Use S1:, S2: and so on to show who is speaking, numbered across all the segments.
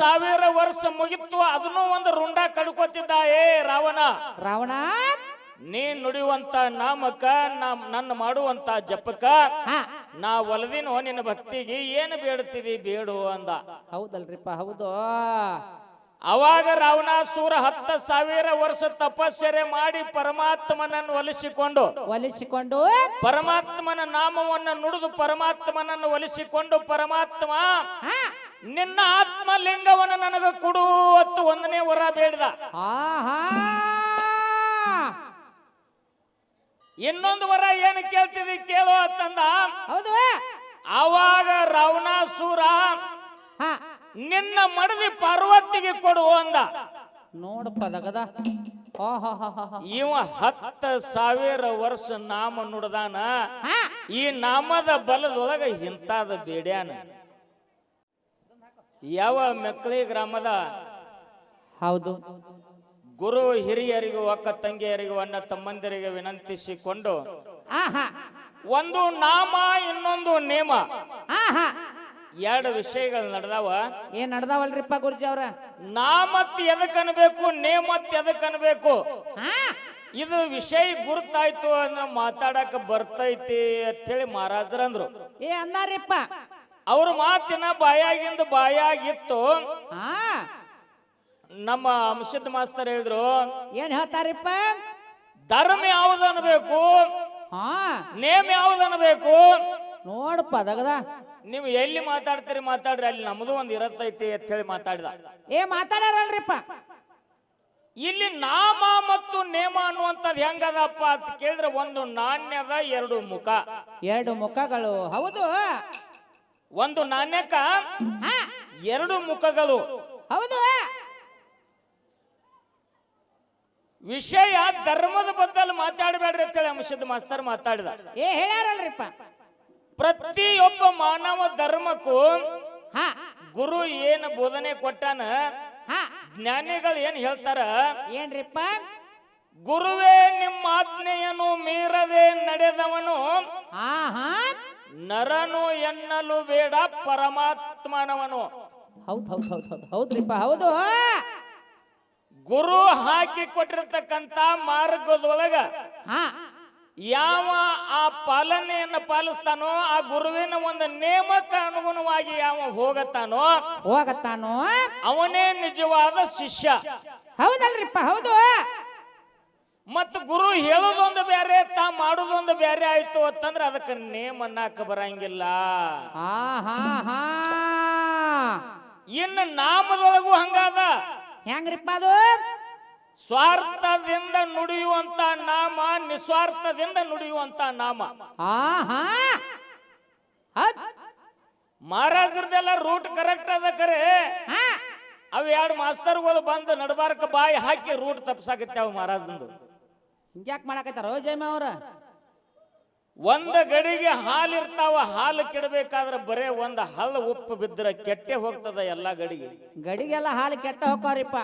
S1: ಸಾವಿರ ವರ್ಷ ಮುಗಿತ್ತು ಅದನ್ನು ಒಂದು ರುಂಡ ಕಡ್ಕೋತಿದ್ದ ಏ ರಾವಣ
S2: ರಾವಣ
S1: ನೀ ನುಡಿಯುವಂತ ನಾಮಕ ನಾ- ನನ್ನ ಮಾಡುವಂತ ಜಪಕ
S2: ಹಾ.
S1: ನಾ ಒಲದಿನೋ ನಿನ್ನ ಭಕ್ತಿಗೆ ಏನು ಬೇಡ್ತಿದಿ ಬೇಡು ಅಂದ.
S2: ಹೌದಲ್ರಿಪ್ಪ ಹೌದು.
S1: ಅವಾಗ ರಾವಣಾಸುರ ಹತ್ತ ಸಾವಿರ ವರ್ಷ ತಪಸ್ಸರೆ ಮಾಡಿ ಪರಮಾತ್ಮನನ್ನು ಒಲಿಸಿಕೊಂಡು
S2: ಒಲಿಸಿಕೊಂಡು
S1: ಪರಮಾತ್ಮನ ನಾಮವನ್ನು ನುಡಿದು ಪರಮಾತ್ಮನನ್ನು ಒಲಿಸಿಕೊಂಡು ಪರಮಾತ್ಮ
S2: ಹಾ.
S1: ನಿನ್ನ ಆತ್ಮಲಿಂಗವನ್ನು ನನಗೆ ಕೊಡು ಹೊತ್ತು ಒಂದನೇ ವರ ಬೇಡ್ದ.
S2: ಆಹಾ.
S1: ಇನ್ನೊಂದು ವರ ಏನು ಕೇಳ್ತಿದಿ ಕೇಳು ಅಂತಂದ.
S2: ಹೌದು.
S1: ಆವಾಗ ರಾವಣಾಸುರ
S2: ಹಾ.
S1: ನಿನ್ನ ಮಡದಿ ಪಾರ್ವತಿಗೆ ಕೊಡು ಅಂದ.
S2: ನೋಡಪ್ಪ ದಗದ.
S1: ಇವ ಹತ್ತ ಸಾವಿರ ವರ್ಷ ನಾಮ ನುಡ್ದಾನ. ಈ ನಾಮದ ಬಲದೊಳಗ ಇಂತಾದ ಬೇಡ್ಯಾನ. ಯಾವ ಮೆಕ್ಕಳಿ ಗ್ರಾಮದ
S2: ಹೌದು.
S1: ಗುರು ಹಿರಿಯರಿಗೂ ಅಕ್ಕ ತಂಗಿಯರಿಗೂ ಅಣ್ಣ ತಮ್ಮಂದಿರಿಗೆ ವಿನಂತಿಸಿಕೊಂಡು
S2: ಆಹಾ.
S1: ಒಂದು ನಾಮ ಇನ್ನೊಂದು ನೇಮ.
S2: ಆಹಾ.
S1: ಎರಡು ವಿಷಯಗಳು ನಡೆದಾವ.
S2: ಏನ್ ನಡ್ದಾವಲ್ರಿಪ್ಪ ಗುರುಜಿ ಅವ್ರ?
S1: ನಾಮತ್ ಎದಕ್ ಅನ್ಬೇಕು ನೇಮತ್ ಎದಕ್ ಅನ್ಬೇಕು?
S2: ಆ,
S1: ಇದು ವಿಷಯ ಗುರುತಾಯ್ತು ಅಂದ್ರೆ ಮಾತಾಡಕ ಬರ್ತೈತಿ ಅಂತೇಳಿ ಮಹಾರಾಜರಂದ್ರು
S2: ಏ ಅಂದಾರಿಪ್ಪ.
S1: ಅವ್ರ ಮಾತಿನ ಬಾಯಾಗಿಂದ ಬಾಯಾಗಿತ್ತು.
S2: ಹಾ.
S1: ನಮ್ಮ ಅಂಶದ ಮಾಸ್ತರ್ ಹೇಳಿದ್ರು
S2: ಏನ್ ಹೇಳ್ತಾರಿಪ್ಪ?
S1: ಧರ್ಮ ಯಾವ್ದು ಅನ್ಬೇಕು?
S2: ಹಾ.
S1: ನೇಮ ಯಾವ್ದು ಅನ್ಬೇಕು?
S2: ನೋಡಪ್ಪ ದಗದ
S1: ನೀವು ಎಲ್ಲಿ ಮಾತಾಡ್ತೀರಿ ಮಾತಾಡ್ರಿ ಅಲ್ಲಿ ನಮ್ದು ಒಂದು ಇರತ್ತೈತಿ ಅಂತ ಹೇಳಿ ಮಾತಾಡಿದ.
S2: ಏ ಮಾತಾಡ್ಯಾರಲ್ರಿಪ್ಪ?
S1: ಇಲ್ಲಿ ನಾಮ ಮತ್ತು ನೇಮ ಅನ್ನುವಂಥದ್ದು ಹೆಂಗದಪ್ಪ ಅಂತ ಕೇಳಿದ್ರೆ ಒಂದು ನಾಣ್ಯದ ಎರಡು ಮುಖ.
S2: ಎರಡು ಮುಖಗಳು. ಹೌದು.
S1: ಒಂದು ನಾಣ್ಯಕ್ಕ
S2: ಹಾ.
S1: ಎರಡು ಮುಖಗಳು.
S2: ಹೌದು.
S1: ವಿಷಯ ಧರ್ಮದ ಬದಲು ಮಾತಾಡಬೇಡ್ರಿ ಅಂತೇಳಿ ಅಂಶದ ಮಾಸ್ತರ್ ಮಾತಾಡಿದ.
S2: ಏ ಹೇಳ್ಯಾರಲ್ರಿಪ್ಪ.
S1: ಪ್ರತಿಯೊಬ್ಬ ಮಾನವ ಧರ್ಮಕ್ಕೂ
S2: ಹಾ.
S1: ಗುರು ಏನು ಬೋಧನೆ ಕೊಟ್ಟಾನ?
S2: ಹಾ.
S1: ಜ್ಞಾನಿಗಳು ಏನ್ ಹೇಳ್ತಾರ?
S2: ಏನ್ರಿಪ್ಪ?
S1: ಗುರುವೇ ನಿಮ್ಮ ಆಜ್ಞೆಯನ್ನು ಮೀರದೆ ನಡೆದವನು.
S2: ಹಾ ಹಾ
S1: ನರನು ಎನ್ನಲು ಬೇಡ ಪರಮಾತ್ಮನವನು.
S2: ಹೌದು ಹೌದು ಹೌದ್ ಹೌದ್. ಹೌದ್ರಿಪ್ಪ ಹೌದು.
S1: ಗುರು ಹಾಕಿ ಕೊಟ್ಟಿರ್ತಕ್ಕಂತ ಮಾರ್ಗದೊಳಗ
S2: ಹಾ.
S1: ಯಾವ ಆ ಪಾಲನೆಯನ್ನ ಪಾಲಿಸ್ತಾನೋ ಆ ಗುರುವಿನ ಒಂದು ನೇಮಕ ಅನುಗುಣವಾಗಿ ಯಾವ ಹೋಗತ್ತಾನೋ
S2: ಹೋಗತ್ತಾನೋ?
S1: ಅವನೇ ನಿಜವಾದ ಶಿಷ್ಯ.
S2: ಹೌದಲ್ರಿಪ್ಪ ಹೌದು.
S1: ಮತ್ತು ಗುರು ಹೇಳೋದೊಂದು ಬೇರೆ ತಾ ಮಾಡೋದೊಂದು ಬೇರೆ ಆಯ್ತು ಅಂತಂದ್ರೆ ಅದಕ್ಕೆ ನೇಮ್ ಅನ್ನಾಕ ಬರಂಗಿಲ್ಲ. ಇನ್ನು ನಾಮದೊಳಗೂ ಹಂಗಾದ.
S2: ಹೆಂಗ್ರಿಪ್ಪ ಅದು?
S1: ಸ್ವಾರ್ಥದಿಂದ ನುಡಿಯುವಂತ ನಾಮ ನಿಸ್ವಾರ್ಥದಿಂದ ನುಡಿಯುವಂತ ನಾಮ. ಮಹಾರಾಜರದೆಲ್ಲ ರೂಟ್ ಕರೆಕ್ಟ್ ಅದ ಕರೆ.
S2: ಹಾ.
S1: ಅವ್ ಎರಡು ಮಾಸ್ತರ್ಗಳು ಬಂದು ನಡಬಾರ್ಕ ಬಾಯಿ ಹಾಕಿ ರೂಟ್ ತಪ್ಸಾಕತ್ತೆ ಅವ್ ಮಹಾರಾಜಂದು
S2: ಹಿಂಗ್ಯಾಕ್ ಮಾಡಕತ್ತಾರ? ಜಯಮ ಅವ್ರ.
S1: ಒಂದ ಗಡಿಗೆ ಹಾಲು ಇರ್ತಾವ ಹಾಲು ಕೆಡಬೇಕಾದ್ರೆ ಬರೇ ಒಂದ್ ಹಲ್ಲು ಉಪ್ಪು ಬಿದ್ದರೆ ಕೆಟ್ಟೆ ಹೋಗ್ತದ ಎಲ್ಲಾ ಗಡಿಗೆ.
S2: ಗಡಿಗೆಲ್ಲ ಹಾಲು ಕೆಟ್ಟ ಹೋಗ್ತಾವ್ರಿಪ್ಪ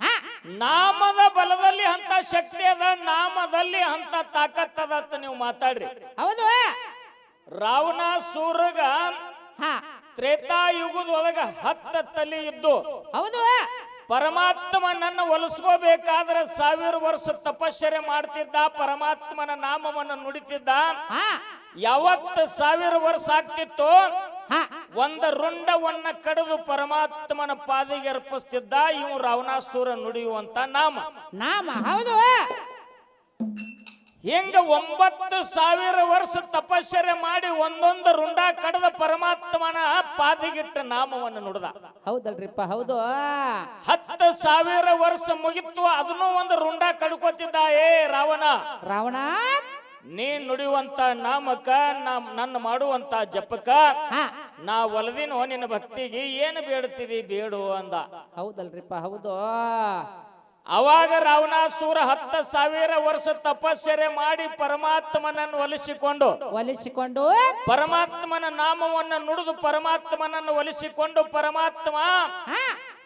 S2: ಹಾ.
S1: ನಾಮದ ಬಲದಲ್ಲಿ ಅಂತ ಶಕ್ತಿ ಅದ ನಾಮದಲ್ಲಿ ಅಂತ ತಾಕತ್ತದ ಅಂತ ನೀವು ಮಾತಾಡ್ರಿ.
S2: ಹೌದು.
S1: ರಾವಣ ಸೂರಗ
S2: ಹಾ.
S1: ತ್ರೇತಾಯುಗದೊಳಗ ಹತ್ತ ತಲೆ ಇದ್ದು.
S2: ಹೌದು.
S1: ಪರಮಾತ್ಮನನ್ನು ಒಲಿಸ್ಕೋಬೇಕಾದ್ರೆ ಸಾವಿರ ವರ್ಷ ತಪಶ್ಚರ್ಯ ಮಾಡ್ತಿದ್ದ ಪರಮಾತ್ಮನ ನಾಮವನ್ನು ನುಡಿತಿದ್ದ. ಯಾವತ್ತ ಸಾವಿರ ವರ್ಷ ಆಗ್ತಿತ್ತು ಒಂದ ರುಂಡವನ್ನ ಕಡಿದು ಪರಮಾತ್ಮನ ಪಾದಿಗೆ ಅರ್ಪಿಸ್ತಿದ್ದ ಇವು ರಾವಣಾಸುರ ನುಡಿಯುವಂತ ನಾಮ.
S2: ನಾಮ ಹೌದು.
S1: ಹಿಂಗ ಒಂಬತ್ತು ಸಾವಿರ ವರ್ಷ ತಪಶ್ಚರ್ಯ ಮಾಡಿ ಒಂದೊಂದು ರುಂಡ ಕಡದ ಪರಮಾತ್ಮನ ಪಾದಿಗಿಟ್ಟ ನಾಮವನ್ನು ನೋಡ್ದ.
S2: ಹೌದಲ್ರಿಪ್ಪ ಹೌದು.
S1: ಹತ್ತು ಸಾವಿರ ವರ್ಷ ಮುಗಿತ್ತು ಅದನ್ನು ಒಂದು ರುಂಡ ಕಡ್ಕೋತಿದ್ದ ಏ ರಾವಣ.
S2: ರಾವಣ?
S1: ನೀ ನುಡಿಯುವಂತ ನಾಮಕ ನನ್ನ ಮಾಡುವಂತ ಜಪಕ ನಾ ಒಲದಿನೋ ನಿನ್ನ ಭಕ್ತಿಗೆ ಏನು ಬೇಡ್ತಿದಿ ಬೇಡು ಅಂದ.
S2: ಹೌದಲ್ರಿಪ್ಪ ಹೌದು.
S1: ಅವಾಗ ರಾವಣಾಸುರ ಹತ್ತ ಸಾವಿರ ವರ್ಷ ತಪಸ್ಸರೆ ಮಾಡಿ ಪರಮಾತ್ಮನನ್ನು ಒಲಿಸಿಕೊಂಡು
S2: ಒಲಿಸಿಕೊಂಡು
S1: ಪರಮಾತ್ಮನ ನಾಮವನ್ನು ನುಡಿದು ಪರಮಾತ್ಮನನ್ನು ಒಲಿಸಿಕೊಂಡು ಪರಮಾತ್ಮ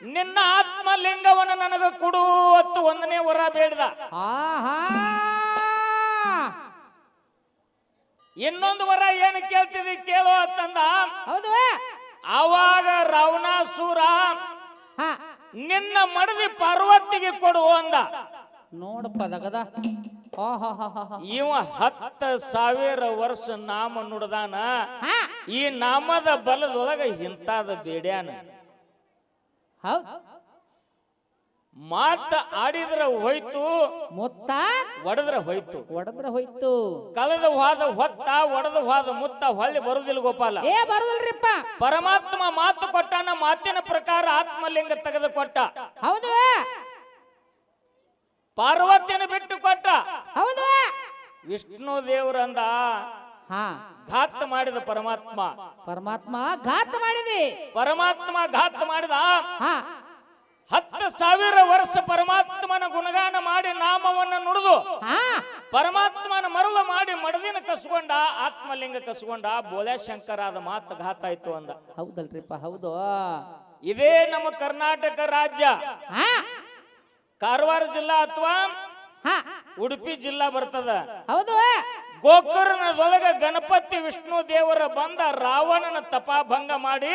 S1: ನಿನ್ನ ಆತ್ಮಲಿಂಗವನ್ನು ನನಗೆ ಕೊಡು ಹೊತ್ತು ಒಂದನೇ ವರ ಬೇಡ್ದ. ಇನ್ನೊಂದು ವರ ಏನು ಕೇಳ್ತಿದಿ ಕೇಳೋ ಅಂತಂದ.
S2: ಹೌದು.
S1: ಆವಾಗ ರಾವಣಾಸುರ ನಿನ್ನ ಮಡದಿ ಪಾರ್ವತಿಗೆ ಕೊಡು ಅಂದ.
S2: ನೋಡಪ್ಪ ದಗದ. ಹಾ ಹಾ ಹಾ ಹಾ ಹಾ.
S1: ಇವ ಹತ್ತ ಸಾವಿರ ವರ್ಷ ನಾಮ ನುಡ್ದಾನ.
S2: ಹಾ.
S1: ಈ ನಾಮದ ಬಲದೊಳಗ ಇಂತಾದ ಬೇಡ್ಯಾನ.
S2: ಹೌದ್.
S1: ಮಾತ ಆಡಿದ್ರ ಹೋಯ್ತು
S2: ಮುತ್ತ
S1: ಒಡದ್ರ ಹೋಯ್ತು.
S2: ಒಡದ್ರ ಹೋಯ್ತು.
S1: ಕಳೆದ ಹೋದ ಹೊತ್ತ ಒಡೆದು ಹೋದ ಮುತ್ತ ಹೊಳ್ಳಿ ಬರುದಿಲ್ಲ ಗೋಪಾಲ.
S2: ಏ ಬರುದಿಲ್ರಿಪ್ಪ.
S1: ಪರಮಾತ್ಮ ಮಾತು ಕೊಟ್ಟಾನ ಮಾತಿನ ಪ್ರಕಾರ ಆತ್ಮಲಿಂಗ ತೆಗೆದು ಕೊಟ್ಟ
S2: ಹೌದು.
S1: ಪಾರ್ವತಿನ ಬಿಟ್ಟು ಕೊಟ್ಟ
S2: ಹೌದು.
S1: ವಿಷ್ಣು ದೇವರಂದ
S2: ಹಾ.
S1: ಘಾತ ಮಾಡಿದ ಪರಮಾತ್ಮ.
S2: ಪರಮಾತ್ಮ ಘಾತ ಮಾಡಿದೆ.
S1: ಪರಮಾತ್ಮ ಘಾತ ಮಾಡಿದ
S2: ಹಾ.
S1: ಹತ್ತು ಸಾವಿರ ವರ್ಷ ಪರಮಾತ್ಮನ ಗುಣಗಾನ ಮಾಡಿ ನಾಮವನ್ನು ನುಡಿದು
S2: ಹಾ.
S1: ಪರಮಾತ್ಮನ ಮರಳು ಮಾಡಿ ಮಡದಿನ ಕಸ್ಕೊಂಡ ಆತ್ಮಲಿಂಗ ಕಸ್ಕೊಂಡ ಶಂಕರ ಶಂಕರಾದ ಮಾತು ಘಾತ ಆಯ್ತು ಅಂದ.
S2: ಹೌದಲ್ರಿಪ್ಪ ಹೌದು.
S1: ಇದೇ ನಮ್ಮ ಕರ್ನಾಟಕ ರಾಜ್ಯ.
S2: ಹಾ.
S1: ಕಾರವಾರ ಜಿಲ್ಲಾ ಅಥವಾ ಉಡುಪಿ ಜಿಲ್ಲಾ ಬರ್ತದ.
S2: ಹೌದು.
S1: ಗೋಕರ್ಣದೊಳಗ ಗಣಪತಿ ವಿಷ್ಣು ದೇವರ ಬಂದ ರಾವಣನ ತಪಾಭಂಗ ಮಾಡಿ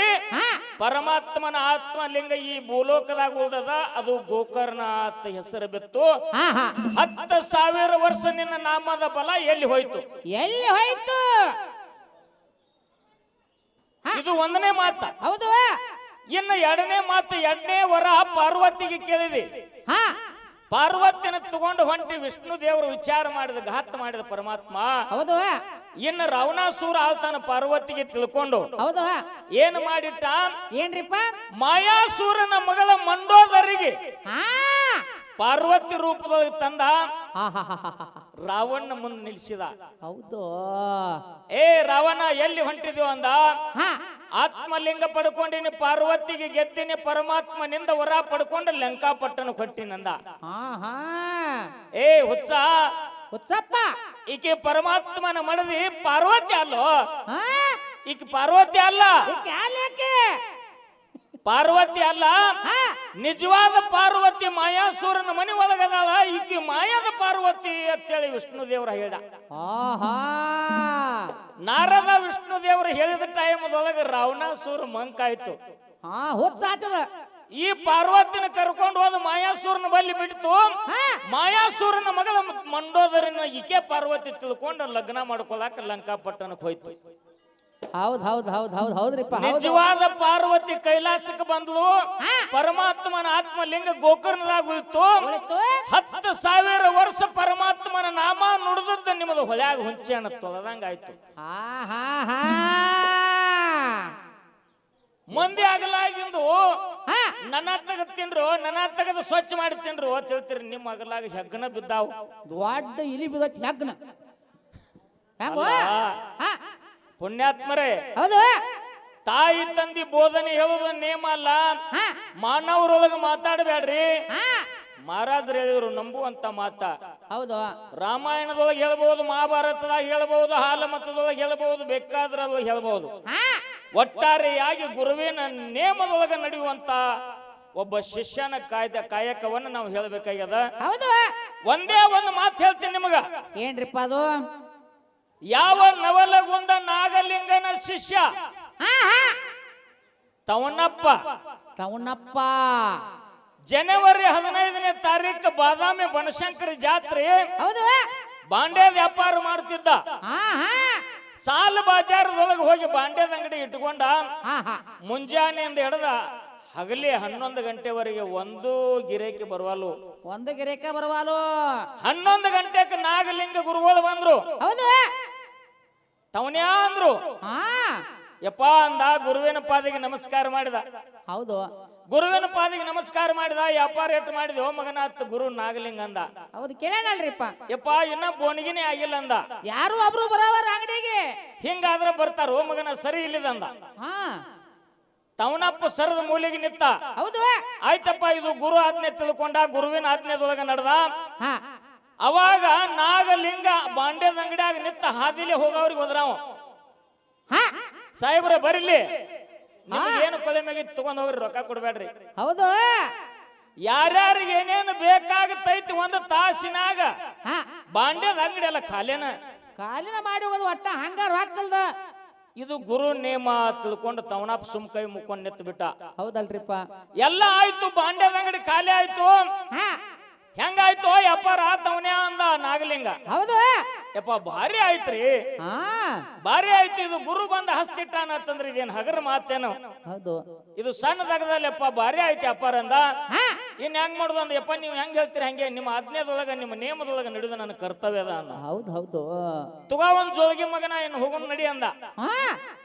S1: ಪರಮಾತ್ಮನ ಆತ್ಮಲಿಂಗ ಈ ಭೂಲೋಕದಾಗ ಉಳ್ದದ ಅದು ಗೋಕರ್ಣ ಅಂತ ಹೆಸರು ಬಿತ್ತು.
S2: ಹಾ ಹಾ.
S1: ಹತ್ತು ಸಾವಿರ ವರ್ಷ ನಿನ್ನ ನಾಮದ ಬಲ ಎಲ್ಲಿ ಹೋಯ್ತು?
S2: ಎಲ್ಲಿ ಹೋಯ್ತು?
S1: ಇದು ಒಂದನೇ ಮಾತ.
S2: ಹೌದು.
S1: ಇನ್ನು ಎರಡನೇ ಮಾತು ಎರಡನೇ ವರ ಪಾರ್ವತಿಗೆ ಕೇಳಿದೆ.
S2: ಹಾ.
S1: ಪಾರ್ವತಿನ ತಗೊಂಡು ಹೊಂಟಿ ವಿಷ್ಣು ದೇವರು ವಿಚಾರ ಮಾಡಿದ ಘಾತ ಮಾಡಿದ ಪರಮಾತ್ಮ
S2: ಹೌದು.
S1: ಇನ್ನು ರಾವಣಾಸೂರ ಆಳ್ತಾನ ಪಾರ್ವತಿಗೆ ತಿಳ್ಕೊಂಡು
S2: ಹೌದು.
S1: ಏನು ಮಾಡಿಟ್ಟ?
S2: ಏನ್ರಿಪ್ಪ?
S1: ಮಾಯಾಸೂರನ ಮಗಳ ಮಂಡೋದರಿಗೆ ಪಾರ್ವತಿ ರೂಪದೊಳಗೆ ತಂದ. ರಾವಣ ಮುಂದೆ ನಿಲ್ಸಿದ.
S2: ಹೌದು.
S1: ಏ ರಾವಣ ಎಲ್ಲಿ ಹೊಂಟಿದ್ಯೋ ಅಂದ? ಆತ್ಮಲಿಂಗ ಪಡ್ಕೊಂಡಿನಿ ಪಾರ್ವತಿಗೆ ಗೆದ್ದಿನಿ ಪರಮಾತ್ಮನಿಂದ ವರ ಪಡ್ಕೊಂಡು ಲಂಕಾಪಟ್ಟಣ ಕೊಟ್ಟಿನಂದ ಏ ಹುಚ್ಚ.
S2: ಹುಚ್ಚಪ್ಪ.
S1: ಈಕೆ ಪರಮಾತ್ಮನ ಮಡದಿ ಪಾರ್ವತಿ ಅಲ್ಲೋ? ಈಕೆ ಪಾರ್ವತಿ ಅಲ್ಲ? ಪಾರ್ವತಿ ಅಲ್ಲ. ನಿಜವಾದ ಪಾರ್ವತಿ ಮಾಯಾಸೂರನ ಮನೆ ಒಳಗದಾಳ. ಈಕೆ ಮಾಯಾದ ಪಾರ್ವತಿ ಅಂತೇಳಿ ವಿಷ್ಣು ದೇವರ ಹೇಳ ನಾರದ ವಿಷ್ಣು ದೇವರು ಹೇಳಿದ ಟೈಮದೊಳಗೆ ರಾವಣಾಸೂರ ಮಂಕಾಯ್ತು
S2: ಹಾ
S1: ಈ ಪಾರ್ವತಿನ ಕರ್ಕೊಂಡು ಹೋದ ಮಾಯಾಸೂರನ ಬಲ್ಲಿ ಬಿಡ್ತು. ಮಾಯಾಸೂರನ ಮಗಳ ಮಂಡೋದರಿನ ಈಕೆ ಪಾರ್ವತಿ ತಿಳ್ಕೊಂಡು ಲಗ್ನ ಮಾಡ್ಕೊಳಕ ಲಂಕಾಪಟ್ಟಣಕ್ಕೆ ಹೋಯ್ತು.
S2: ಹೌದ್ ಹೌದ್ ಹೌದ್ ಹೌದ್ ಹೌದ್ರಿಪ್ಪ ಹೌದು
S1: ನಿಜವಾದ ಪಾರ್ವತಿ ಕೈಲಾಸಕ್ಕೆ ಬಂದ್ಲು. ಪರಮಾತ್ಮನ ಆತ್ಮಲಿಂಗ ಗೋಕರ್ಣದಾಗ ಉಳಿತು.
S2: ಉಳಿತು.
S1: ಹತ್ತು ಸಾವಿರ ವರ್ಷ ಪರಮಾತ್ಮನ ನಾಮ ನುಡಿದದ್ದು ನಿಮ್ದು ಹೊಳ್ಯಾಗ ಹುಂಚೆ ಅನ್ನ ಆಹಾ
S2: ಹಾ ಹಾ
S1: ಮಂದಿ ಅಗಲಾಗಿಂದು
S2: ಹಾ.
S1: ನನ್ನ ತಗದ್ ತಿನ್ರು ನನ್ನ ತಗದ್ ಸ್ವಚ್ಛ ಮಾಡಿ ತಿನ್ರು ಅಂತ ಹೇಳ್ತೀರಿ ನಿಮ್ಮ ಅಗಲಾಗ ಹೆಗ್ನ ಬಿದ್ದಾವು.
S2: ದೊಡ್ಡ ಇಲಿ ಬಿದ್ದೈತಿ ಲಗ್ನ ಹೆಂಗೋ?
S1: ಅಲ್ಲ.
S2: ಹಾ.
S1: ಪುಣ್ಯಾತ್ಮರೇ
S2: ಹೌದು.
S1: ತಾಯಿ ತಂದಿ ಬೋಧನೆ ಹೇಳೋದು ನೇಮ ಅಲ್ಲ.
S2: ಹಾ.
S1: ಮಾನವರೊಳಗೆ ಮಾತಾಡಬೇಡ್ರಿ.
S2: ಹಾ.
S1: ಮಹಾರಾಜರು ಹೇಳಿದ್ರು ನಂಬುವಂತ ಮಾತ.
S2: ಹೌದು.
S1: ರಾಮಾಯಣದೊಳಗೆ ಹೇಳ್ಬಹುದು ಮಹಾಭಾರತದಾಗ ಹೇಳ್ಬಹುದು ಹಾಲಮತದೊಳಗೆ ಹೇಳ್ಬಹುದು ಬೇಕಾದ್ರೊಳಗೆ ಹೇಳ್ಬಹುದು.
S2: ಹಾ.
S1: ಒಟ್ಟಾರೆಯಾಗಿ ಗುರುವಿನ ನೇಮದೊಳಗೆ ನಡೆಯುವಂತ ಒಬ್ಬ ಶಿಷ್ಯನ ಕಾಯ್ದ ಕಾಯಕವನ್ನ ನಾವು ಹೇಳಬೇಕಾಗ್ಯದ.
S2: ಹೌದು.
S1: ಒಂದೇ ಒಂದು ಮಾತು ಹೇಳ್ತೀನಿ ನಿಮಗ.
S2: ಏನ್ರಿಪ್ಪ ಅದು?
S1: ಯಾವ ನವಲಗುಂದ ನಾಗಲಿಂಗನ ಶಿಷ್ಯ?
S2: ಹಾ ಹಾ.
S1: ತವಣ್ಣಪ್ಪ.
S2: ತವಣ್ಣಪ್ಪ.
S1: ಜನವರಿ ಹದಿನೈದನೇ ತಾರೀಕು ಬಾದಾಮಿ ಬನಶಂಕರಿ ಜಾತ್ರೆ
S2: ಹೌದು.
S1: ಬಾಂಡೆ ವ್ಯಾಪಾರ ಮಾಡ್ತಿದ್ದ.
S2: ಸಾಲ ಹಾ.
S1: ಸಾಲು ಬಾಜಾರದೊಳಗೆ ಹೋಗಿ ಬಾಂಡ್ಯದ ಅಂಗಡಿ ಇಟ್ಕೊಂಡ
S2: ಹಾ ಹಾ.
S1: ಮುಂಜಾನೆಯಿಂದ ಹಿಡ್ದ ಹಗಲಿ ಹನ್ನೊಂದು ಗಂಟೆವರೆಗೆ ಒಂದು ಗಿರೇಕಿ ಬರುವಲು.
S2: ಒಂದು ಗಿರೇಕ ಬರುವಲು.
S1: ಹನ್ನೊಂದು ಗಂಟೆಗೆ ನಾಗಲಿಂಗ ಗುರುಗಳು ಬಂದ್ರು.
S2: ಹೌದು.
S1: ತವನ್ಯಾ ಅಂದ್ರು.
S2: ಹಾ.
S1: ಯಪ್ಪ ಅಂದ ಗುರುವಿನ ಪಾದಿಗೆ ನಮಸ್ಕಾರ ಮಾಡಿದ.
S2: ಹೌದು.
S1: ಗುರುವಿನ ಪಾದಿಗೆ ನಮಸ್ಕಾರ ಮಾಡಿದ ವ್ಯಾಪಾರ ಎಟ್ಟು ಮಾಡಿದ ಓ ಮಗನಾಥ್ ಗುರು ನಾಗಲಿಂಗ ಅಂದ.
S2: ಹೌದು ಕೇಳಲ್ರಿಪ್ಪ
S1: ಯಪ್ಪ ಇನ್ನ ಬೋನಿಗಿನೇ ಆಗಿಲ್ಲ ಅಂದ.
S2: ಯಾರು ಒಬ್ರು ಬರವರ ಅಂಗಡಿಗೆ?
S1: ಹಿಂಗಾದ್ರೆ ಬರ್ತಾರ ಓ ಮಗನ ಸರಿ ಇಲ್ಲಿದಂದ
S2: ಹಾ.
S1: ತವನಪ್ಪ ಸರದ ಮೂಲೆಗೆ ನಿತ್ತ
S2: ಹೌದು.
S1: ಆಯ್ತಪ್ಪ ಇದು ಗುರು ಆಜ್ಞೆ ತಿಳ್ಕೊಂಡ ಗುರುವಿನ ಆಜ್ಞೆದೊಳಗ ನಡೆದ.
S2: ಹಾ.
S1: ಅವಾಗ ನಾಗಲಿಂಗ ಬಾಂಡ್ಯದ ಅಂಗಡಿಯಾಗ ನಿತ್ತ ಹಾದಿಲಿ ಹೋಗೋರಿಗೆ ಹೋದ್ರಾವ
S2: ಹಾ?
S1: ಸಾಹೇಬ್ರ ಬರಿಲಿ ಏನು ಕೊಲೆ ಮ್ಯಾಗ ತಗೊಂಡ್ ಹೋಗ್ರಿ ರೊಕ್ಕ ಕೊಡ್ಬೇಡ್ರಿ.
S2: ಹೌದು.
S1: ಯಾರ್ಯಾರಿಗೆ ಏನೇನು ಬೇಕಾಗತೈತಿ ಒಂದು ತಾಸಿನಾಗ
S2: ಹಾ?
S1: ಬಾಂಡ್ಯದ ಅಂಗಡಿ ಅಲ್ಲ ಖಾಲಿನ.
S2: ಕಾಲಿನ ಮಾಡಿ ಹೋಗೋದು ಒಟ್ಟ ಹಂಗ ರೊಕ್ಕಲ್ದ
S1: ಇದು ಗುರು ನೇಮ ತಿಳ್ಕೊಂಡು ತವನಾಪ್ ಸುಮ್ ಕೈ ಮುಕ್ಕೊಂಡು ನಿಂತು ಬಿಟ್ಟ
S2: ಹೌದಲ್ರಿಪ್ಪ.
S1: ಎಲ್ಲ ಆಯ್ತು ಬಾಂಡ್ಯದ ಅಂಗಡಿ ಖಾಲಿ ಆಯ್ತು.
S2: ಹಾ?
S1: ಹೆಂಗಾಯ್ತು? ಯಪ್ಪ ರಾತವನೇ ಅಂದ ನಾಗಲಿಂಗ.
S2: ಹೌದು.
S1: ಯಪ್ಪ ಭಾರಿ ಆಯ್ತ್ರಿ. ಭಾರಿ ಆಯ್ತು ಇದು ಗುರು ಬಂದ ಹಸ್ತಿಟ್ಟಾನ ಅಂತಂದ್ರೆ ಇದೇನ್ ಹಗರ ಮಾತೇನು?
S2: ಹೌದು.
S1: ಇದು ಸಣ್ಣದಾಗದಲ್ಲಪ್ಪ ಭಾರಿ ಆಯ್ತು ವ್ಯಾಪಾರ ಅಂದ
S2: ಹಾ
S1: ಇನ್ ಹೆಂಗ್ ಮಾಡುದು ಅಂದ ಯಪ್ಪ ನೀವು ಹೆಂಗ್ ಹೇಳ್ತೀರಿ ಹಂಗೆ? ನಿಮ್ಮ ಆಜ್ಞೆದೊಳಗ ನಿಮ್ಮ ನೇಮದೊಳಗ ನಡೆದು ನನ್ನ ಕರ್ತವ್ಯ ಅದ ಅಂದ.
S2: ಹೌದು ಹೌದು.
S1: ತುಗ ಒಂದ್ ಜೋಳಿಗೆ ಮಗನ ಏನು ಹೋಗೋಣ ನಡಿ ಅಂದ.
S2: ಹಾ.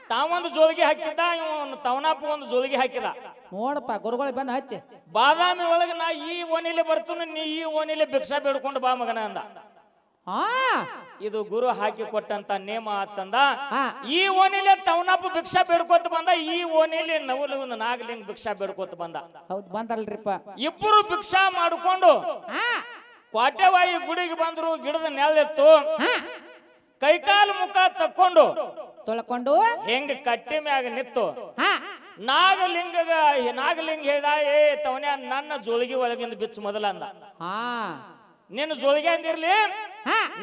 S1: ತಾವೊಂದು ಜೋಳಿಗೆ ಹಾಕಿದ್ದ ಇವನು ತವನಾಪ ಒಂದು ಜೋಳಿಗೆ ಹಾಕಿದ.
S2: ನೋಡಪ್ಪ ಗುರುಗಳಿಗೆ ಬಂದು ಹತ್ತಿ.
S1: ಬಾದಾಮಿ ಒಳಗೆ ನಾ ಈ ಓನಿಲಿ ಬರ್ತೀನಿ ನೀ ಈ ಓನಿಲಿ ಭಿಕ್ಷಾ ಬೇಡ್ಕೊಂಡು ಬಾ ಮಗನ ಅಂದ. ಇದು ಗುರು ಹಾಕಿ ಕೊಟ್ಟಂತ ನೇಮ ಆತಂದ ಈ ಓಣಿಲೆ ತವನಪ್ಪ ಭಿಕ್ಷಾ ಬೇಡ್ಕೋತ ಬಂದ ಈ ಓಣಿಲಿ ನವಲು ಒಂದು ನಾಗಲಿಂಗ ಭಿಕ್ಷಾ ಬೇಡ್ಕೋತ ಬಂದ.
S2: ಹೌದು ಬಂದಲ್ರಿಪ್ಪ.
S1: ಇಬ್ಬರು ಭಿಕ್ಷಾ ಮಾಡಿಕೊಂಡು ಕ್ವಾಟೆವಾಯಿ ಗುಡಿಗೆ ಬಂದ್ರು ಗಿಡದ
S2: ನೆಲೆತ್ತು
S1: ಕೈಕಾಲು ಮುಖ ತಕ್ಕೊಂಡು
S2: ತೊಳ್ಕೊಂಡು
S1: ಹೆಂಗ ಕಟ್ಟಿ ಮ್ಯಾಗ ನಿತ್ತು. ನಾಗಲಿಂಗ ನಾಗಲಿಂಗ ಹೇಳ್ದ ಏ ತವನ್ಯ ನನ್ನ ಜೋಳಿಗೆ ಒಳಗಿಂದ ಬಿಚ್ಚು ಮೊದಲಂದ
S2: ಹಾ.
S1: ನಿನ್ನ ಜೋಳಿಗೆ ಅಂದಿರ್ಲಿ?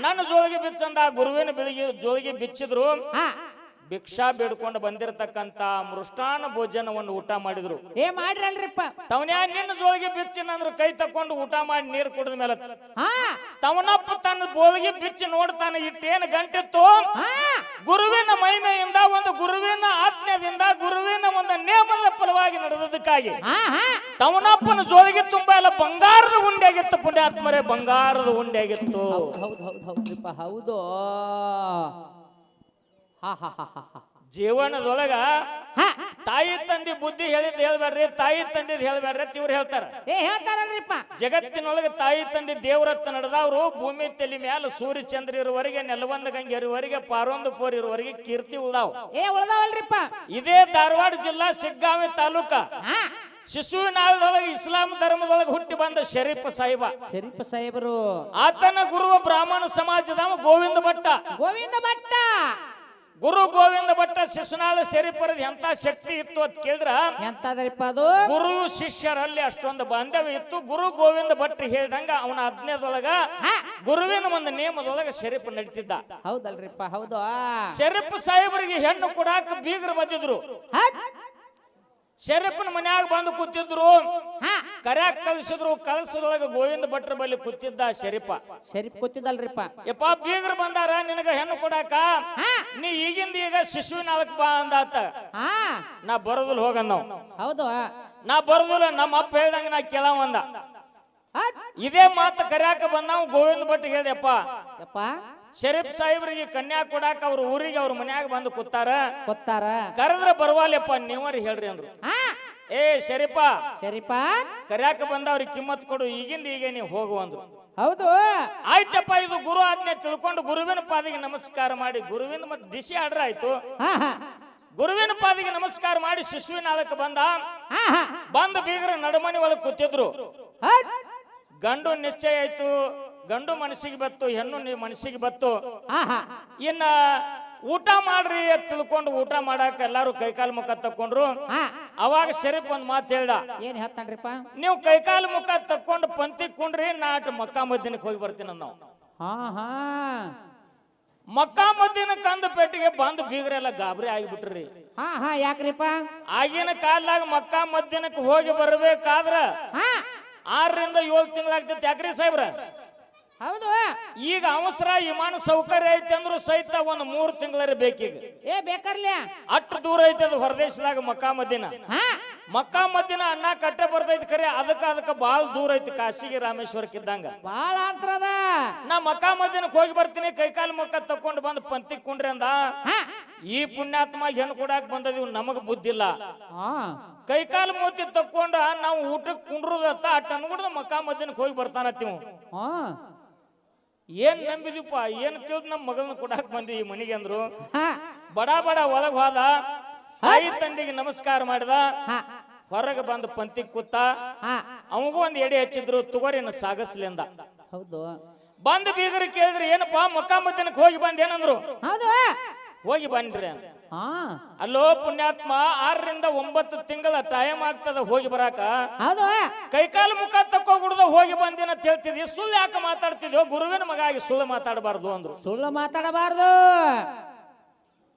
S1: ನನ್ನ ಜೋಳಿಗೆ ಬಿಚ್ಚಂದ ಗುರುವಿನ ಬೆಳಿಗ್ಗೆ ಜೋಳಿಗೆ ಬಿಚ್ಚಿದ್ರು? ಭಿಕ್ಷಾ ಬೇಡ್ಕೊಂಡು ಬಂದಿರತಕ್ಕಂತ ಮೃಷ್ಟಾನ ಭೋಜನವನ್ನು ಊಟ ಮಾಡಿದ್ರು.
S2: ಏ ಮಾಡ್ರಲ್ರಿಪ್ಪ.
S1: ತವನ್ಯಾ ನಿನ್ನ ಜೋಳಿಗೆ ಬಿಚ್ಚಿನಂದ್ರ ಕೈ ತಕೊಂಡು ಊಟ ಮಾಡಿ ನೀರು ಕುಡಿದ ಮೇಲೆ. ತವನಪ್ಪ ತನ್ನ ಬೋಳಿಗೆ ಬಿಚ್ಚಿ ನೋಡ್ತಾನೆ ಇಟ್ಟೇನು ಗಂಟಿತ್ತು ಗುರುವಿನ ಮಹಿಮೆಯಿಂದ ಒಂದು ಗುರುವಿನ ಆಜ್ಞೆಯಿಂದ ಗುರುವಿನ ಒಂದು ನೇಮದ ಫಲವಾಗಿ ನಡೆದದಕ್ಕಾಗಿ. ತವನಪ್ಪನ ಜೋಳಿಗೆ ತುಂಬಾ ಎಲ್ಲ ಬಂಗಾರದ ಉಂಡೆಯಾಗಿತ್ತು ಪುಣ್ಯಾತ್ಮರೇ ಬಂಗಾರದ ಉಂಡೆಯಾಗಿತ್ತು.
S2: ಹೌದು ಹೌದು ಹೌದು ಹೌದ್ರಿಪ್ಪ ಹೌದು. ಹಾ ಹಾ ಹಾ ಹಾ ಹಾ
S1: ಜೀವನದೊಳಗ
S2: ಹಾ.
S1: ತಾಯಿ ತಂದೆ ಬುದ್ಧಿ ಹೇಳಿದ್ ಹೇಳ್ಬೇಡ್ರಿ ತಾಯಿ ತಂದಿದ್ ಹೇಳ್ಬೇಡ್ರಿ ಇವ್ರು ಹೇಳ್ತಾರ.
S2: ಏ ಹೇಳ್ತಾರಲ್ರಿಪ್ಪ.
S1: ಜಗತ್ತಿನೊಳಗೆ ತಾಯಿ ತಂದೆ ದೇವರತ್ತ ನಡೆದವರು ಭೂಮಿ ತಲೆ ಮ್ಯಾಲ ಸೂರ್ಯ ಚಂದ್ರ ಇರುವವರಿಗೆ ನೆಲವಂದ ಗಂಗೆ ಇರುವವರಿಗೆ ಪಾರೊಂದು ಪೋರ್ ಇರುವವರಿಗೆ ಕೀರ್ತಿ ಉಳ್ದಾವ್.
S2: ಏ ಉಳ್ದಾವಲ್ರಿಪ್ಪ.
S1: ಇದೇ ಧಾರವಾಡ ಜಿಲ್ಲಾ ಸಿಗ್ಗಾವಿ ತಾಲೂಕ.
S2: ಹಾ.
S1: ಶಿಶುವಿನಾಳದೊಳಗೆ ಇಸ್ಲಾಂ ಧರ್ಮದೊಳಗೆ ಹುಟ್ಟಿ ಬಂದ ಶರೀಫ್ ಸಾಹಿಬ.
S2: ಶರೀಫ್ ಸಾಹೇಬರು.
S1: ಆತನ ಗುರುವ ಬ್ರಾಹ್ಮಣ ಸಮಾಜದ ಗೋವಿಂದ ಭಟ್ಟ.
S2: ಗೋವಿಂದ ಭಟ್ಟ.
S1: ಗುರು ಗೋವಿಂದ ಭಟ್ಟ ಶಿಶುನಾಳ ಸೇರಿಪರದ ಎಂತ ಶಕ್ತಿ ಇತ್ತು ಅಂತ ಕೇಳಿದ್ರ?
S2: ಎಂತದ್ರಿಪ್ಪ ಅದು?
S1: ಗುರು ಶಿಷ್ಯರಲ್ಲಿ ಅಷ್ಟೊಂದು ಬಾಂಧವ್ಯ ಇತ್ತು. ಗುರು ಗೋವಿಂದ ಭಟ್ ಹೇಳಿದಂಗ ಅವನ ಅಜ್ಞೆದೊಳಗ
S2: ಹಾ.
S1: ಗುರುವಿನ ಒಂದು ನಿಯಮದೊಳಗ ಶರೀಫ್ ನಡೀತಿದ್ದ.
S2: ಹೌದಲ್ರಿಪ್ಪ ಹೌದು.
S1: ಶರೀಫ್ ಸಾಹೇಬರಿಗೆ ಹೆಣ್ಣು ಕೊಡಾಕ ಬೀಗರು ಬಂದಿದ್ರು. ಶರೀಫ್ನ ಮನ್ಯಾಗ ಬಂದು ಕೂತಿದ್ರು.
S2: ಹಾ.
S1: ಕರ್ಯಾಕ್ ಕಲ್ಸಿದ್ರು ಕಲ್ಸದೊಳಗ ಗೋವಿಂದ ಭಟ್ರ ಬಳಿ ಕೂತಿದ್ದ ಶರೀಫ.
S2: ಶರೀಫ್ ಕೂತಿದ್ದಲ್ರಿಪ್ಪ.
S1: ಯಪ್ಪ ಬೀಗರು ಬಂದಾರ ನಿನಗ ಹೆಣ್ಣು ಕೊಡಾಕ?
S2: ಹಾ.
S1: ನೀ ಈಗಿಂದ ಈಗ ಶಿಶು ಬಾ ಅಂದಾತ.
S2: ಹಾ.
S1: ನಾ ಬರೋದಿಲ್ಲ ಹೋಗಂದ
S2: ಹೌದು.
S1: ನಾ ಬರೋದಿಲ್ಲ ನಮ್ಮ ಅಪ್ಪ ಹೇಳ್ದಂಗ ನಾ ಕೆಲ ಒಂದ
S2: ಹತ್.
S1: ಇದೇ ಮಾತು ಕರ್ಯಾಕ ಬಂದಾವ ಗೋವಿಂದ ಭಟ್ ಹೇಳ್ದಪ್ಪ
S2: ಯಪ್ಪ.
S1: ಶರೀಫ್ ಸಾಹೇಬ್ರಿಗೆ ಕನ್ಯಾ ಕೊಡಾಕ ಅವ್ರ ಊರಿಗೆ ಅವ್ರ ಮನ್ಯಾಗ ಬಂದು ಕೂತಾರ. ಕರೆದ್ರ ಬರವಾಲಪ್ಪ ನೀವರಿ ಹೇಳ್ರಿ ಅಂದ್ರು.
S2: ಹಾ.
S1: ಏ ಶರೀಫ.
S2: ಶರೀಫ.
S1: ಕರ್ಯಾಕ ಬಂದವ್ರಿಗೆ ಕಿಮ್ಮತ್ ಕೊಡು ಈಗಿಂದ ಈಗ ನೀವು ಹೋಗು ಅಂದ್ರು.
S2: ಹೌದು.
S1: ಆಯ್ತಪ್ಪ ಇದು ಗುರು ಆಜ್ಞೆ ತಿಳ್ಕೊಂಡು ಗುರುವಿನ ಪಾದಿಗೆ ನಮಸ್ಕಾರ ಮಾಡಿ ಗುರುವಿನ ಮತ್ತೆ ದಿಶೆ ಆಡ್ರ ಆಯ್ತು. ಗುರುವಿನ ಪಾದಿಗೆ ನಮಸ್ಕಾರ ಮಾಡಿ ಶಿಶುವಿನ ಅದಕ್ಕೆ ಬಂದ. ಬಂದ ಬೀಗರ ನಡುಮನಿ ಒಳಗೆ ಕೂತಿದ್ರು. ಗಂಡು ನಿಶ್ಚಯ ಆಯ್ತು ಗಂಡು ಮನಸ್ಸಿಗೆ ಬತ್ತು ಹೆಣ್ಣು ನಿ- ಮನಸ್ಸಿಗೆ ಬತ್ತು. ಇನ್ನ ಊಟ ಮಾಡ್ರಿ ಅಂತ ತಿಳ್ಕೊಂಡು ಊಟ ಮಾಡಾಕ ಎಲ್ಲಾರು ಕೈಕಾಲು ಮುಖ ತಕ್ಕೊಂಡ್ರು.
S2: ಹಾ
S1: ಅವಾಗ ಶರೀಫ್ ಒಂದ್ ಮಾತು ಹೇಳ್ದ.
S2: ಏನ್ ಹೇಳ್ತಾನ್ರಿಪ್ಪ?
S1: ನೀವು ಕೈಕಾಲು ಮುಖ ತಕ್ಕೊಂಡು ಪಂಕ್ತಿ ಕುಂಡ್ರಿ ನಾಟ್ ಮಕ್ಕಾ ಮದ್ದಿನಕ್ಕೆ ಹೋಗಿ ಬರ್ತೀನಿ ನಾವು
S2: ಹಾ ಹಾ.
S1: ಮಕ್ಕಾ ಮದ್ದಿನ ಕಂದ ಪೆಟ್ಟಿಗೆ ಬಂದು ಬೀಗರೆಲ್ಲ ಗಾಬರಿ ಆಗಿಬಿಟ್ರಿ.
S2: ಹಾ ಹಾ ಯಾಕ್ರಿಪ್ಪ?
S1: ಆಗಿನ ಕಾಲದಾಗ ಮಕ್ಕಾ ಮದ್ದಿನಕ್ಕೆ ಹೋಗಿ ಬರ್ಬೇಕಾದ್ರ
S2: ಹಾ.
S1: ಆರರಿಂದ ಏಳು ತಿಂಗಳಾಗ್ತೈತಿ ಯಾಕ್ರಿ ಸಾಹೇಬ್ರ?
S2: ಹೌದು.
S1: ಈಗ ಅವಸರ ವಿಮಾನ ಸೌಕರ್ಯ ಐತೆ ಅಂದ್ರು ಸಹಿತ ಒಂದು ಮೂರು ತಿಂಗಳರ ಬೇಕೀಗ.
S2: ಏ ಬೇಕರ್ಲೆ?
S1: ಅಷ್ಟು ದೂರ ಐತಿ ಅದು ಹೊರದೇಶದಾಗ ಮಕ್ಕಾ ಮದ್ದಿನ.
S2: ಹಾ?
S1: ಮಕ್ಕಾ ಮದ್ದಿನ ಅನ್ನ ಕಟ್ಟೆ ಬರ್ತೈತಿ ಖರೆ ಅದಕ್ಕ ಅದಕ್ಕ ಬಾಳ ದೂರ ಐತಿ ಕಾಶಿಗೆ ರಾಮೇಶ್ವರಕ್ಕೆ ಇದ್ದಂಗ.
S2: ಬಾಳ ಅಂತರದ
S1: ನಾ ಮಕ್ಕಾ ಹೋಗಿ ಬರ್ತೀನಿ ಕೈಕಾಲು ಮುಖ ತಕೊಂಡು ಬಂದು ಪಂತಿ ಕುಂಡ್ರಿ ಅಂದ. ಈ ಪುಣ್ಯಾತ್ಮ ಹೆಣ್ಣು ಕೊಡಾಕ್ ಬಂದದಿವ್ ನಮಗ್ ಬುದ್ಧಿಲ್ಲ ಕೈಕಾಲು ಮೂತಿ ತಕ್ಕೊಂಡ ನಾವು ಊಟಕ್ಕೆ ಕುಂಡ್ರದತ್ತ ಅಟ್ಟ ಅನ್ಬಿಡ್ದ ಮಕ್ಕಾ ಮದ್ದಿನಕ್ಕೆ ಹೋಗಿ ಬರ್ತಾನತ್ತೀವ್. ಏನ್ ನಂಬಿದಿಪ್ಪ ಏನ್ ತಿಳಿದ್ ನಮ್ಮ ಮಗಳನ್ನ ಕೊಡಾಕ್ ಬಂದಿ ಈ ಮನೆಗೆ ಅಂದ್ರು? ಬಡ ಬಡ ಒಳಗ್ ಹೋದ ತಾಯಿ ತಂದೆಗೆ ನಮಸ್ಕಾರ ಮಾಡಿದ ಹೊರಗೆ ಬಂದು ಪಂಕ್ತಿ ಕೂತ ಅವಗೂ ಒಂದ್ ಎಡೆ ಹಚ್ಚಿದ್ರು ತಗೋರಿನ ಸಾಗಸ್ಲಿಂದ.
S2: ಹೌದು.
S1: ಬಂದ್ ಬೀಗರು ಕೇಳಿದ್ರೆ ಏನಪ್ಪ ಮಕ್ಕ ಮದ್ದಿನಕ್ಕೆ ಹೋಗಿ ಬಂದ ಏನಂದ್ರು? ಹೋಗಿ ಬಂದ್ರಿ ಅಂತ.
S2: ಹಾ.
S1: ಅಲ್ಲೋ ಪುಣ್ಯಾತ್ಮ ಆರರಿಂದ ಒಂಬತ್ತು ತಿಂಗಳ ಟೈಮ್ ಆಗ್ತದ ಹೋಗಿ ಬರಾಕ.
S2: ಹೌದು.
S1: ಕೈಕಾಲು ಮುಖ ತಕ್ಕೋಗುಡ್ದ ಹೋಗಿ ಬಂದಿನ ಅಂತ ಹೇಳ್ತಿದ್ವಿ. ಸುಳ್ಳು ಯಾಕೆ ಮಾತಾಡ್ತಿದ್ಯೋ? ಗುರುವಿನ ಮಗ ಆಗಿ ಸುಳ್ಳು ಮಾತಾಡಬಾರ್ದು ಅಂದ್ರು.
S2: ಸುಳ್ಳು ಮಾತಾಡಬಾರ್ದು.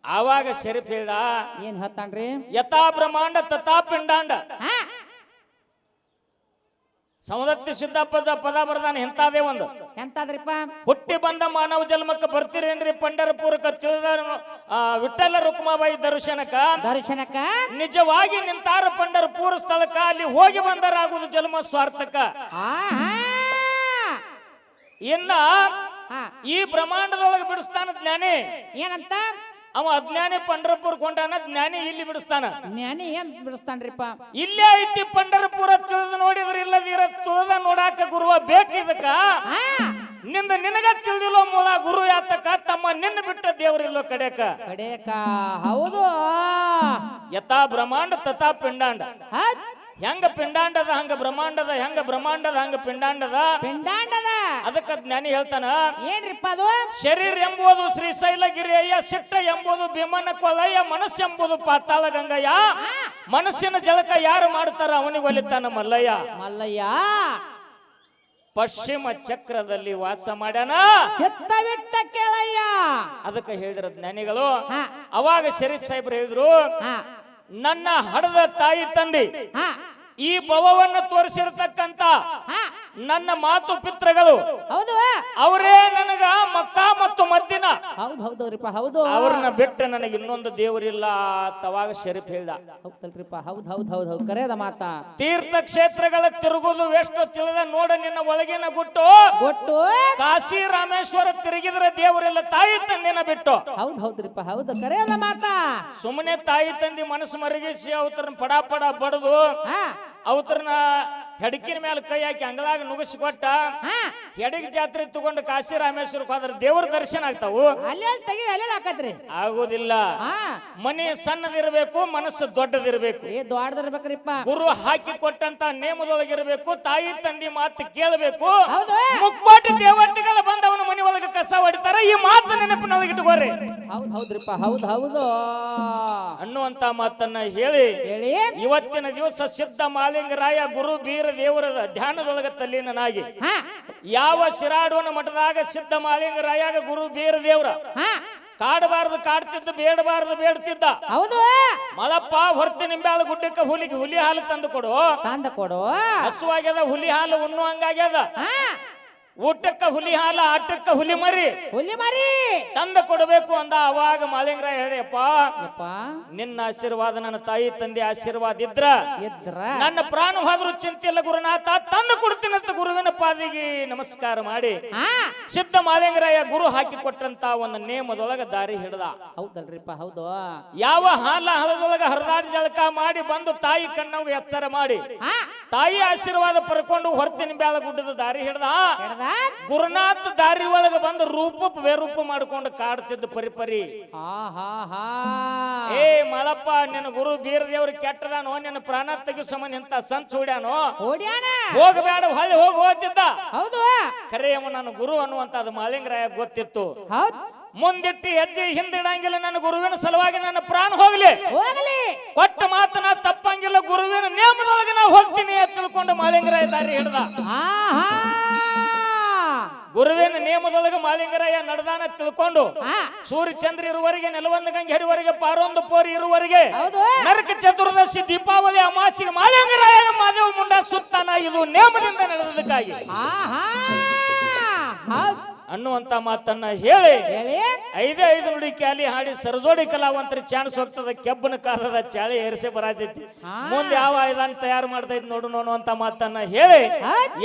S1: ಆವಾಗ ಶರೀಫ್ ಹೇಳ್ದ
S2: ಏನ್ ಹೇಳ್ತಾನ್ರಿ?
S1: ಯಥಾ ಬ್ರಹ್ಮಾಂಡ ತಥಾ ಪಿಂಡಾಂಡ. ಸಿದ್ದಪ್ಪ ಸಿದ್ದಪ್ಪಜ ಪದ ಬರ್ದಾನ ಇಂಥದೇ ಒಂದು.
S2: ಎಂತಾದ್ರಿಪ್ಪ?
S1: ಹುಟ್ಟಿ ಬಂದ ಮಾನವ ಜನ್ಮಕ್ಕೆ ಬರ್ತಿರೇನ್ರಿ ಪಂಡರಪುರಕ್ಕೆ ತಿಳಿದ ವಿಠ್ಠಲ ರುಕ್ಮಾಬಾಯಿ ದರ್ಶನಕ
S2: ದರ್ಶನಕ
S1: ನಿಜವಾಗಿ ನಿಂತಾರ ಪಂಡರಪುರ ಸ್ಥಳಕ್ಕ ಅಲ್ಲಿ ಹೋಗಿ ಬಂದರಾಗುವುದು ಜನ್ಮ ಸ್ವಾರ್ಥಕ ಇನ್ನ ಈ ಬ್ರಹ್ಮಾಂಡದೊಳಗೆ ಬಿಡಿಸ್ತಾನ ಜ್ಞಾನಿ.
S2: ಏನಂತ?
S1: ಅವ ಅಜ್ಞಾನಿ ಪಂಡರಪುರ ಕೊಂಡಾನ ಜ್ಞಾನಿ ಇಲ್ಲಿ ಬಿಡಿಸ್ತಾನ.
S2: ಜ್ಞಾನಿ ಏನ್ ಬಿಡಿಸ್ತಾನ್ರಿಪ್ಪ?
S1: ಇಲ್ಲೇ ಐತಿ ಪಂಡರಪುರ ತಿಳಿದು ನೋಡಿದ್ರ ಇಲ್ಲದಿರ ತುಳದ ನೋಡಾಕ ಗುರುವ ಬೇಕಿದಕ್ಕ ನಿಂದ ನಿನಗ ತಿಳಿದಿಲ್ಲೋ ಮೂಲ ಗುರು ಯಾತಕ? ತಮ್ಮ ನಿನ್ನ ಬಿಟ್ಟ ದೇವರಿಲ್ಲೋ ಕಡೆಕ?
S2: ಕಡೆಕ. ಹೌದು.
S1: ಯಥಾ ಬ್ರಹ್ಮಾಂಡ ತಥಾ ಪಿಂಡಾಂಡ. ಹೆಂಗ ಪಿಂಡಾಂಡದ ಹಂಗ ಬ್ರಹ್ಮಾಂಡದ ಹೆಂಗ ಬ್ರಹ್ಮಾಂಡದ ಹಂಗ ಪಿಂಡಾಂಡದ?
S2: ಪಿಂಡಾಂಡದ.
S1: ಅದಕ್ಕ ಜ್ಞಾನಿ ಹೇಳ್ತಾನ
S2: ಏನ್ರಿಪ್ಪ ಅದು?
S1: ಶರೀರ ಎಂಬುದು ಶ್ರೀಶೈಲಗಿರಿಯ ಸಿಟ್ಟ ಎಂಬುದು ಭೀಮನ ಕೊಲಯ ಮನಸ್ಸು ಎಂಬುದು ಪಾತಾಳ ಗಂಗಯ್ಯ ಮನಸ್ಸಿನ ಜಲಕ ಯಾರು ಮಾಡ್ತಾರ ಅವನಿಗೆ ಒಲಿತಾನ ಮಲ್ಲಯ್ಯ.
S2: ಮಲ್ಲಯ್ಯ.
S1: ಪಶ್ಚಿಮ ಚಕ್ರದಲ್ಲಿ ವಾಸ ಮಾಡ್ಯಾನ.
S2: ಕೇಳಯ್ಯ.
S1: ಅದಕ್ಕೆ ಹೇಳಿದ್ರ ಜ್ಞಾನಿಗಳು ಅವಾಗ ಶರೀಫ್ ಸಾಹೇಬ್ರು ಹೇಳಿದ್ರು ನನ್ನ ಹಡದ ತಾಯಿ ತಂದೆ ಈ ಭವವನ್ನು ತೋರಿಸಿರ್ತಕ್ಕಂತ
S2: ಹಾ.
S1: ನನ್ನ ಮಾತು ಪಿತ್ರಗಳು
S2: ಹೌದು.
S1: ಅವರೇ ನನಗ ಮಕ್ಕ ಮತ್ತು ಮದ್ದಿನ.
S2: ಹೌದು ಹೌದೌದ್ರಿಪ್ಪ ಹೌದು.
S1: ಅವ್ರನ್ನ ಬಿಟ್ಟು ನನಗೆ ಇನ್ನೊಂದು ದೇವರಿಲ್ಲ ತವಾಗ ಶರೀಫ್ ಹೇಳ್ದ.
S2: ಹೌದಲ್ರಿಪ್ಪ ಹೌದು ಹೌದು ಹೌದು ಹೌದು. ಕರೆಯದ ಮಾತ.
S1: ತೀರ್ಥ ಕ್ಷೇತ್ರಗಳ ತಿರುಗುದು ಎಷ್ಟು ತಿಳಿದ ನೋಡ ನಿನ್ನ ಒಳಗಿನ ಗುಟ್ಟು.
S2: ಗುಟ್ಟು.
S1: ಕಾಶಿ ರಾಮೇಶ್ವರ ತಿರುಗಿದ್ರೆ ದೇವರಿಲ್ಲ ತಾಯಿ ತಂದಿನ ಬಿಟ್ಟು.
S2: ಹೌದು ಹೌದ್ರಿಪ್ಪ ಹೌದು. ಕರೆಯದ ಮಾತ.
S1: ಸುಮ್ಮನೆ ತಾಯಿ ತಂದಿ ಮನಸ್ಸು ಮರಗಿಸಿ ಅವತರನ್ನ ಪಡಾ ಪಡ ಬಡದು. ಅವತರನ್ನ ಹೆಡಕಿನ ಮೇಲೆ ಕೈ ಹಾಕಿ ಅಂಗಳಾಗ
S2: ನುಗಿಸಿಕೊಟ್ಟ
S1: ಹೆಡಗಿ ಜಾತ್ರೆ ತಗೊಂಡು ಕಾಶಿ ರಾಮೇಶ್ವರಕ್ಕೆ ಹೋದ್ರೆ ದೇವ್ರ ದರ್ಶನ ಆಗ್ತಾವು.
S2: ತೆಗಿ ಹಾಕತ್ರಿ.
S1: ಆಗೋದಿಲ್ಲ. ಮನೆ ಸಣ್ಣದಿರ್ಬೇಕು ಮನಸ್ಸು ದೊಡ್ಡದಿರ್ಬೇಕು.
S2: ಏ ದೊಡ್ಡದಿರ್ಬೇಕ್ರಿಪ್ಪ.
S1: ಗುರು ಹಾಕಿ ಕೊಟ್ಟಂತ ನೇಮದೊಳಗಿರ್ಬೇಕು ತಾಯಿ ತಂದಿ ಮಾತು ಕೇಳಬೇಕು. ಮುಕ್ಕೋಟಿ ದೇವತೆಗಳ ಬಂದವನು ಮನೆ ಒಳಗೆ ಕಸ ಹೊಡಿತಾರೆ ಈ ಮಾತು ನೆನಪಿನೊಳಗೆ ಇಟ್ಕೋರಿ
S2: ಹೌದು ಹೌದ್ರಿಪ್ಪ ಹೌದು ಹೌದು.
S1: ಅನ್ನುವಂತ ಮಾತನ್ನ ಹೇಳಿ
S2: ಹೇಳಿ.
S1: ಇವತ್ತಿನ ದಿವಸ ಸಿದ್ಧ ಮಾಲಿಂಗರಾಯ ಗುರು ಬೀರ ದೇವರ ಧ್ಯಾನದೊಳಗ ತಲ್ಲೀನನಾಗಿ ಯಾವ ಶಿರಾಡೋನ ಮಠದಾಗ ಸಿದ್ಧ ಮಾಲಿಂಗರಾಯಾಗ ಗುರು ಬೀರ ದೇವ್ರ. ಕಾಡಬಾರದು ಕಾಡ್ತಿದ್ದ ಬೇಡಬಾರದು ಬೇಡ್ತಿದ್ದ.
S2: ಹೌದು.
S1: ಮಲಪ್ಪ ಹೊರತಿ ನಿಂಬ್ಯಾಳ ಗುಡ್ಡಕ್ಕೆ ಹುಲಿಗೆ ಹುಲಿ ಹಾಲು ತಂದು ಕೊಡು.
S2: ತಂದು ಕೊಡು.
S1: ಹಸುವಾಗ್ಯದ ಹುಲಿ ಹಾಲು ಉಣ್ಣು ಹಂಗಾಗ್ಯದ ಊಟಕ್ಕ ಹುಲಿ ಹಾಲ ಆಟಕ್ಕ ಹುಲಿ ಮರಿ.
S2: ಹುಲಿ ಮರಿ.
S1: ತಂದ ಕೊಡಬೇಕು ಅಂದ ಅವಾಗ ಮಾಲಿಂಗರಾಯ ಹೇಳಿಯಪ್ಪ
S2: ಯಪ್ಪ
S1: ನಿನ್ನ ಆಶೀರ್ವಾದ ನನ್ನ ತಾಯಿ ತಂದೆ ಆಶೀರ್ವಾದ ಇದ್ರ.
S2: ಇದ್ರ.
S1: ನನ್ನ ಪ್ರಾಣ ಹೋದ್ರು ಚಿಂತೆ ಇಲ್ಲ ಗುರುನಾಥ ತಂದು ಅಂತ ಗುರುವಿನ ಪಾದಿಗೆ ನಮಸ್ಕಾರ ಮಾಡಿ.
S2: ಹಾ.
S1: ಸಿದ್ಧ ಮಾಲಿಂಗರಾಯ ಗುರು ಹಾಕಿ ಕೊಟ್ಟಂತ ಒಂದು ನೇಮದೊಳಗ ದಾರಿ ಹಿಡ್ದ.
S2: ಹೌದಲ್ರಿಪ್ಪ ಹೌದು.
S1: ಯಾವ ಹಾಲ ಹಲದೊಳಗ ಹರಿದಾಡಿ ಜಳಕ ಮಾಡಿ ಬಂದು ತಾಯಿ ಕಣ್ಣವ್ಗೆ ಎಚ್ಚರ ಮಾಡಿ.
S2: ಹಾ.
S1: ತಾಯಿ ಆಶೀರ್ವಾದ ಪಡ್ಕೊಂಡು ಹೊರತಿನ ಬ್ಯಾಳ ಗುಡ್ಡದ ದಾರಿ ಹಿಡ್ದ. ಗುರುನಾಥ್ ದಾರಿ ಒಳಗೆ ಬಂದು ರೂಪ ಬೇರೂಪ ಮಾಡ್ಕೊಂಡು ಕಾಡ್ತಿದ್ದ ಪರಿಪರಿ ಏ ಮಲಪ್ಪ ನಿನ್ನ ಗುರು ಬೀರದೇವ್ರು ಕೆಟ್ಟದಾನೋ ನಿನ್ನ ಪ್ರಾಣ ತೆಗಿಯೋ ನಿಂತ ಇಂತ ಸಂಚ ಹೊಡ್ಯಾನೋ? ಹೋಗಬೇಡ ಹೊಳ್ಳಿ ಹೋಗಿ ಹೋಗ್ತಿದ್ದ.
S2: ಹೌದು.
S1: ಕರೆಯಮ್ಮ ನನ್ನ ಗುರು ಅನ್ನುವಂತ ಅದು ಮಾಲಿಂಗರಾಯ ಗೊತ್ತಿತ್ತು. ಮುಂದಿಟ್ಟು ಹೆಜ್ಜೆ ಹಿಂದಿಡಂಗಿಲ್ಲ ನನ್ನ ಗುರುವಿನ ಸಲುವಾಗಿ ನನ್ನ ಪ್ರಾಣ ಹೋಗಲಿ.
S2: ಹೋಗಲಿ.
S1: ಕೊಟ್ಟ ಮಾತನ ತಪ್ಪಂಗಿಲ್ಲ ಗುರುವಿನ ನೇಮದೊಳಗೆ ನಾ ಹೋಗ್ತೀನಿ ಅಂತ ತಿಳ್ಕೊಂಡು ಮಾಲಿಂಗರಾಯ ದಾರಿ ಹಿಡ್ದ. ಗುರುವಿನ ನೇಮದೊಳಗೆ ಮಾಲಿಂಗರಾಯ ನಡೆದಾನ ತಿಳ್ಕೊಂಡು
S2: ಸೂರ್ಯಚಂದ್ರ
S1: ಸೂರ್ಯ ಚಂದ್ರ ಇರುವರಿಗೆ ನೆಲವಂದ ಗಂಗೆ ಹರಿವರೆಗೆ ಪಾರೊಂದು ಪೋರಿ ಇರುವವರಿಗೆ ನರಕ ಚತುರ್ದಶಿ ದೀಪಾವಳಿ ಅಮಾಸಿಗೆ ಮಾಲಿಂಗರಾಯ ಮಾದೇವ ಮುಂಡ ಸುತ್ತಾನ ಇದು ನೇಮದಿಂದ ನಡೆದದಕ್ಕಾಗಿ ಅನ್ನುವಂತ ಮಾತನ್ನ ಹೇಳಿ ಐದೇ ಐದು ನುಡಿ ಕ್ಯಾಲಿ ಹಾಡಿ ಸರಜೋಡಿ ಕಲಾವಂತರ ಚಾನ್ಸ್ ಹೋಗ್ತದ ಕೆಬ್ಬನ ಕಾಲದ ಚಾಳಿ ಏರಿಸಿ ಬರತೈತಿ. ಮುಂದೆ ಯಾವ ಇದನ್ನ ತಯಾರು ಮಾಡ್ತೈತಿ ನೋಡು ನೋಡು ಅಂತ ಮಾತನ್ನ ಹೇಳಿ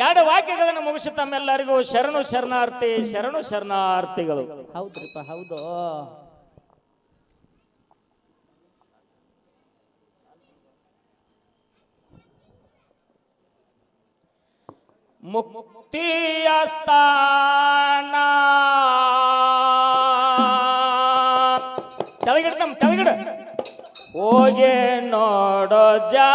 S1: ಎರಡು ವಾಕ್ಯಗಳನ್ನು ಮುಗಿಸಿ ತಮ್ಮೆಲ್ಲರಿಗೂ ಶರಣು ಶರಣಾರ್ಥಿ ಶರಣು ಶರಣಾರ್ಥಿಗಳು.
S2: ಹೌದ್ರಿಪ್ಪ ಹೌದು.
S1: ಮುಕ್ತಿಯ ಸ್ಥಾನ. ತೆಳಗಿಡ್ತಮ್ಮ ತೆಳಗಿಡ. ಹೋಗಿ ನೋಡೋ ಜಾ